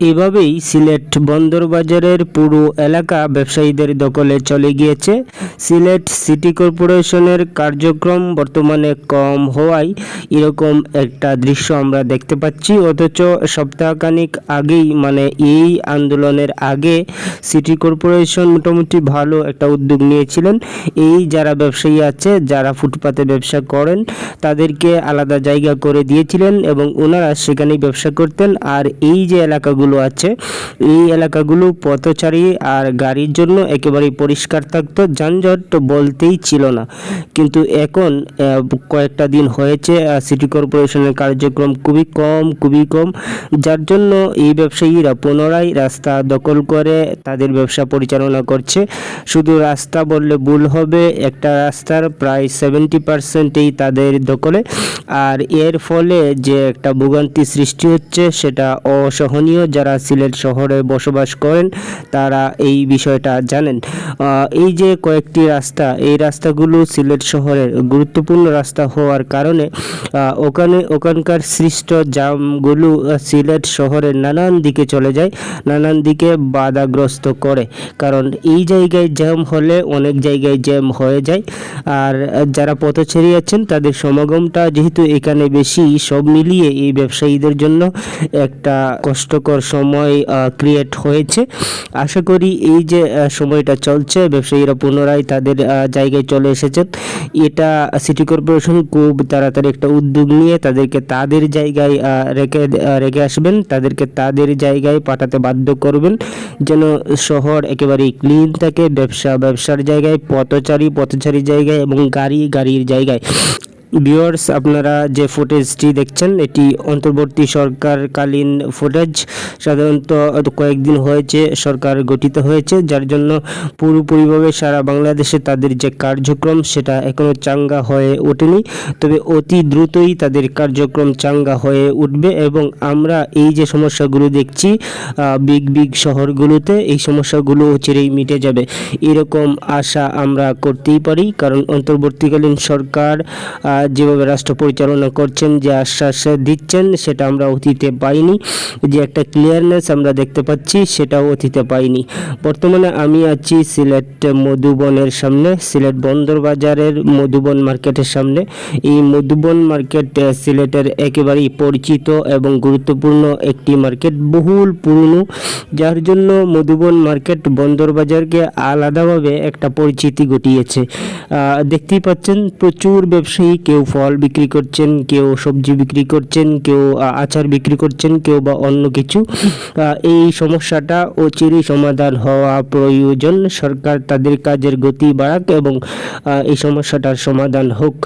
এভাবেই সিলেট বন্দরবাজারের পুরো এলাকা ব্যবসায়ীদের দখলে চলে গিয়েছে। সিলেট সিটি কর্পোরেশনের কার্যক্রম বর্তমানে কম হওয়ায় এরকম একটা দৃশ্য আমরা দেখতে পাচ্ছি। অথচ সপ্তাহখানিক আগেই মানে এই আন্দোলনের আগে সিটি কর্পোরেশন মোটামুটি ভালো একটা উদ্যোগ নিয়েছিলেন। এই যারা ব্যবসায়ী আছে, যারা ফুটপাতে ব্যবসা করেন, তাদেরকে আলাদা জায়গা করে দিয়েছিলেন এবং ওনারা সেখানেই ব্যবসা করতেন। আর এই যে এলাকাগুলো আছে। এই এলাকাগুলো পথচারী আর গাড়ির জন্য একেবারেই পরিষ্কার থাকতো, যানজট বলতেই ছিল না। কিন্তু এখন কয়েকটা দিন হয়েছে সিটি কর্পোরেশনের কার্যক্রম খুবই কম খুবই কম। যার জন্য এই ব্যবসায়ীরা পুনরায় রাস্তা দখল করে তাদের ব্যবসা পরিচালনা করছে। শুধু রাস্তা বললে ভুল হবে, একটা রাস্তার প্রায় সেভেন্টি পার্সেন্টেই তাদের দখলে। আর এর ফলে যে একটা ভোগান্তি সৃষ্টি হচ্ছে, সেটা অসহনীয়। যারা সিলেট শহরে বসবাস করেন, তারা এই বিষয়টা জানেন। এই যে কয়েকটি রাস্তা, এই রাস্তাগুলো সিলেট শহরের গুরুত্বপূর্ণ রাস্তা হওয়ার কারণে ওখানে, ওখানকার সৃষ্ট জামগুলো সিলেট শহরের নানান দিকে চলে যায়, নানান দিকে বাধাগ্রস্ত করে। কারণ এই জায়গায় জ্যাম হলে অনেক জায়গায় জ্যাম হয়ে যায়, আর যারা পথচারী আছেন, তাদের সমাগমটা যেহেতু এখানে বেশি, সব মিলিয়ে এই ব্যবসায়ীদের জন্য একটা কষ্টকর সময় ক্রিয়েট হয়েছে। আশা করি এই যে সময়টা চলছে, ব্যবসায়ীরা পুনরায় তাদের জায়গায় চলে এসেছেন। এটা সিটি কর্পোরেশন খুব তাড়াতাড়ি একটা উদ্যোগ নিয়ে তাদেরকে তাদের জায়গায় রেখে রেখে আসবেন। তাদেরকে তাদের জায়গায় পাঠাতে বাধ্য করবেন। যেন শহর একেবারেই ক্লিন থাকে, ব্যবসা, ব্যবসার জায়গায়, পথচারী পথচারী জায়গায় এবং গাড়ি, গাড়ির জায়গায়। ভিউয়ার্স আপনারা যে ফুটেজটি দেখছেন, এটি অন্তর্বর্তী সরকারকালীন ফুটেজ সাধারণত কয়েকদিন হয়েছে সরকার গঠিত হয়েছে, যার জন্য পুরোপুরিভাবে সারা বাংলাদেশে তাদের যে কার্যক্রম, সেটা এখনও চাঙ্গা হয়ে ওঠেনি। তবে অতি দ্রুতই তাদের কার্যক্রম চাঙ্গা হয়ে উঠবে এবং আমরা এই যে সমস্যাগুলো দেখছি বিগ বিগ শহরগুলোতে, এই সমস্যাগুলো চিরেই মিটে যাবে। এরকম আশা আমরা করতেই পারি, কারণ অন্তর্বর্তীকালীন সরকার যেভাবে রাষ্ট্র পরিচালনা করছেন, যে আশ্বাস দিচ্ছেন, সেটা আমরা অতীতে পাইনি। যে একটা ক্লিয়ারনেস আমরা দেখতে পাচ্ছি, সেটাও অতীতে পাইনি। বর্তমানে আমি আছি সিলেট মধুবনের সামনে, সিলেট বন্দর বাজারের মধুবন মার্কেটের সামনে। এই মধুবন মার্কেট সিলেটের একেবারেই পরিচিত এবং গুরুত্বপূর্ণ একটি মার্কেট, বহুল পুরনো। যার জন্য মধুবন মার্কেট বন্দর বাজারকে আলাদাভাবে একটা পরিচিতি ঘটিয়েছে। দেখতেই পাচ্ছেন, প্রচুর ব্যবসায়ী কেউ ফল বিক্রি করছেন, কেউ সবজি বিক্রি করছেন, কেউ আচার বিক্রি করছেন, কেউ বা অন্য কিছু। এই সমস্যাটা ও চিরি সমাধান হওয়া প্রয়োজন। সরকার তাদের কাজের গতি বাড়াক এবং এই সমস্যাটার সমাধান হোক।